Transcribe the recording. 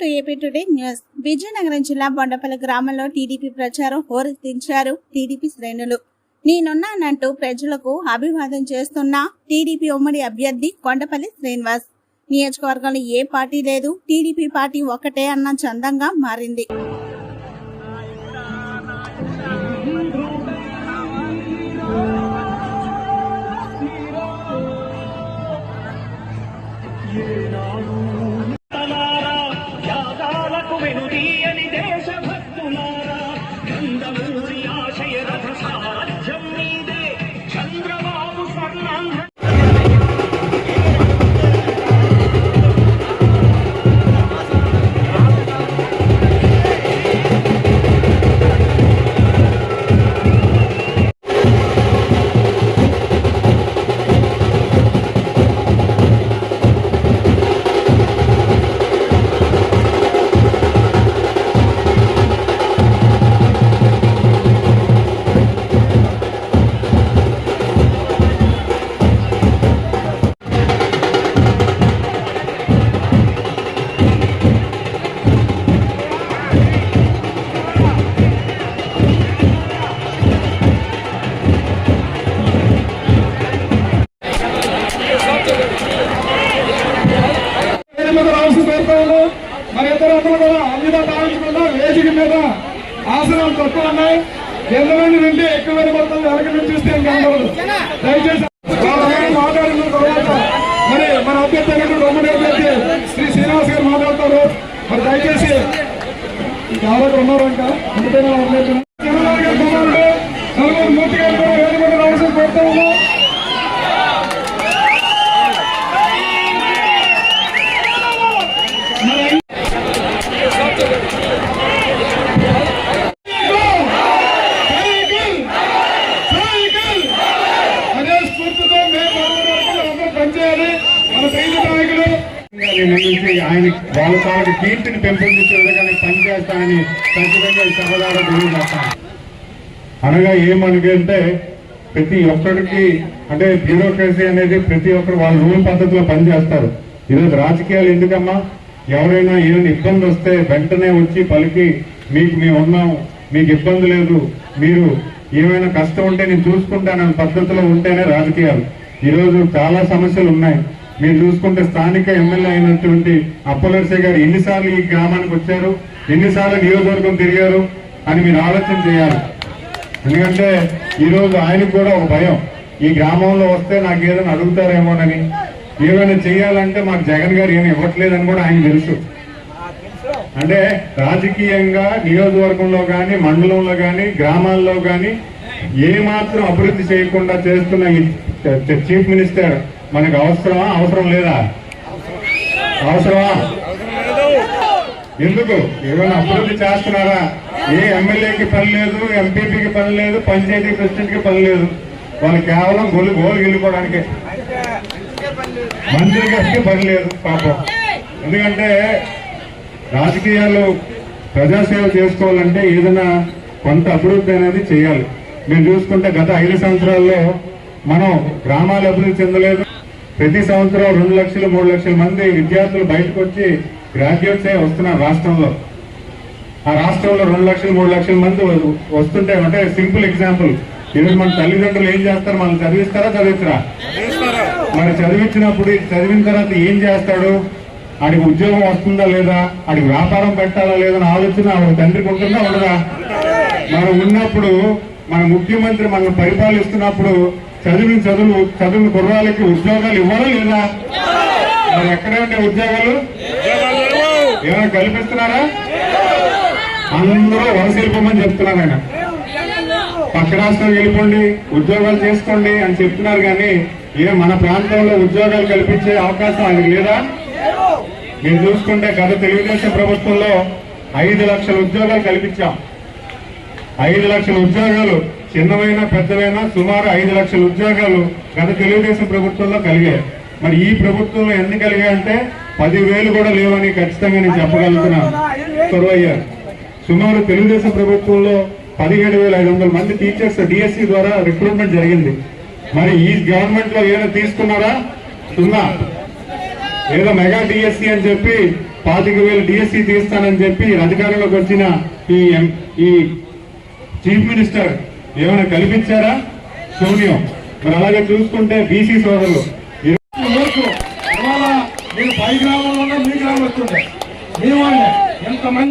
To AP today news. Vizianagaram జిల్లా బొండపల్లి గ్రామంలో TDP ప్రచారం హోరెత్తించారు టీడీపీ శ్రేణులు. నేనున్నానంటూ ప్రజలకు అభివాదం చేస్తున్న టీడీపీ ఉమ్మడి అభ్యర్థి కొండపల్లి శ్రీనివాస్. నియోజకవర్గంలో ఏ పార్టీ లేదు టీడీపీ పార్టీ ఒకటే అన్న చందంగా మారింది. మీద ఆసనాలు తక్కువ ఉన్నాయి. ఎంతమంది నుండి ఎక్కువ మంది పడుతుంది వెనక నుంచి చూస్తే దయచేసి మాట్లాడిన తర్వాత మరి మన అభ్యర్థి అయినటువంటి అభ్యర్థి శ్రీ శ్రీనివాస్ గారు మాట్లాడతారు. మరి దయచేసి ఎవరు ఉన్నారు ఇంకా అందుకనే కుమారుడు నలుగురు మూర్తి గారు కూడా వేదిక మీద రావాల్సి కోరుతా ఉన్నాం మరి సైకిల్ సైకిల్ అదే స్ఫూర్తితో మేము అందరూ పనిచేయాలి మన సైనిక నాయకుడు నుంచి ఆయన వాళ్ళ తాలూకు కీర్తిని పెంపొందించే విధంగా పనిచేస్తానని ఖచ్చితంగా ఈ సభ తెలియజేస్తాను అనగా ఏమనుకంటే ప్రతి ఒక్కరికి అంటే బ్యూరోక్రసీ అనేది ప్రతి ఒక్కరు వాళ్ళ రూల్ పద్ధతిలో పనిచేస్తారు. ఈరోజు రాజకీయాలు ఎందుకమ్మా? ఎవరైనా ఏమైనా ఇబ్బంది వస్తే వెంటనే వచ్చి పలికి మీకు మేము ఉన్నాం మీకు ఇబ్బంది లేదు మీరు ఏమైనా కష్టం ఉంటే నేను చూసుకుంటాను పద్ధతిలో ఉంటేనే రాజకీయాలు. ఈరోజు చాలా సమస్యలు ఉన్నాయి. మీరు చూసుకుంటే స్థానిక ఎమ్మెల్యే అయినటువంటి అప్పలర్సే గారు ఎన్నిసార్లు ఈ గ్రామానికి వచ్చారు? ఎన్నిసార్లు నియోజకవర్గం తిరిగారు? అని మీరు ఆలోచన చేయాలి. ఎందుకంటే ఈరోజు ఆయనకు కూడా ఒక భయం. ఈ గ్రామంలో వస్తే నాకు ఏదైనా అడుగుతారేమోనని. ఏమైనా చేయాలంటే మాకు జగన్ గారు ఏమి ఇవ్వట్లేదని కూడా ఆయన తెలుసు. అంటే రాజకీయంగా నియోజకవర్గంలో కానీ మండలంలో కానీ గ్రామాల్లో కానీ ఏమాత్రం అభివృద్ధి చేయకుండా చేస్తున్న ఈ చీఫ్ మినిస్టర్ మనకు అవసరమా? అవసరం లేదా? అవసరమా? ఎందుకు? ఏమైనా అభివృద్ధి చేస్తున్నారా? ఏ ఎమ్మెల్యేకి పని లేదు ఎంపీపీకి పని లేదు పంచాయతీ ప్రెసిడెంట్కి పని లేదు. వాళ్ళు కేవలం గోలు గోలు గెలుకోవడానికి మంత్రి గారికి పని లేదు పాపం. ఎందుకంటే రాజకీయాలు ప్రజాసేవ చేసుకోవాలంటే ఏదైనా కొంత అభివృద్ధి అనేది చేయాలి. మీరు చూసుకుంటే గత ఐదు సంవత్సరాల్లో మనం గ్రామాలు అభివృద్ధి చెందలేదు. ప్రతి సంవత్సరం రెండు లక్షలు మూడు లక్షల మంది విద్యార్థులు బయటకు వచ్చి గ్రాడ్యుయేట్స్ అయి వస్తున్నారు రాష్ట్రంలో. ఆ రాష్ట్రంలో రెండు లక్షలు మూడు లక్షల మంది వస్తుంటే అంటే సింపుల్ ఎగ్జాంపుల్. ఈరోజు మన తల్లిదండ్రులు ఏం చేస్తారు? మనం చదివిస్తారా చదివిస్తారా? మరి చదివించినప్పుడు చదివిన తర్వాత ఏం చేస్తాడు? ఆడికి ఉద్యోగం వస్తుందా లేదా? ఆడికి వ్యాపారం పెట్టాలా లేదా అని ఆలోచన తండ్రికి ఉంటుందా? ఉండదా మనం ఉన్నప్పుడు మన ముఖ్యమంత్రి మనం పరిపాలిస్తున్నప్పుడు చదివిన చదువు చదువుని కుర్రాలకి ఉద్యోగాలు ఇవ్వాలా లేదా? మరి ఎక్కడంటే ఉద్యోగాలు? ఏమైనా కల్పిస్తున్నారా? అందరూ వలస వెళ్ళిపోమని చెప్తున్నారు ఆయన. పక్క రాష్ట్రం వెళ్ళిపోండి ఉద్యోగాలు చేసుకోండి అని చెప్తున్నారు కానీ ఏ మన ప్రాంతంలో ఉద్యోగాలు కల్పించే అవకాశం ఆయనకు లేదా? మీరు చూసుకుంటే గత తెలుగుదేశం ప్రభుత్వంలో ఐదు లక్షల ఉద్యోగాలు కల్పించాం. ఐదు లక్షల ఉద్యోగాలు చిన్నవైనా పెద్దవైనా సుమారు ఐదు లక్షల ఉద్యోగాలు గత తెలుగుదేశం ప్రభుత్వంలో కలిగాయి. మరి ఈ ప్రభుత్వంలో ఎన్ని కలిగాయంటే పదివేలు కూడా లేవని ఖచ్చితంగా నేను చెప్పగలుగుతున్నాను కొరవయ్యారు సుమారు తెలుగుదేశం ప్రభుత్వంలో పదిహేడు వేల ఐదు వందల మంది టీచర్స్ డిఎస్సి ద్వారా రిక్రూట్మెంట్ జరిగింది. మరి ఈ గవర్నమెంట్లో ఏదో తీసుకున్నారా? సున్నా. ఏదో మెగా డిఎస్సి అని చెప్పి పాతిక వేలు డిఎస్సి తీస్తానని చెప్పి అధికారంలోకి వచ్చిన ఈ ఎం- ఈ చీఫ్ మినిస్టర్ ఏమైనా కల్పించారా శూన్యం. మరి అలాగే చూసుకుంటే బీసీ సోదరులు. మీ గ్రామంలో ఉన్న మీ గ్రామం వస్తుండే మీ వాళ్ళే. ఎంతమంది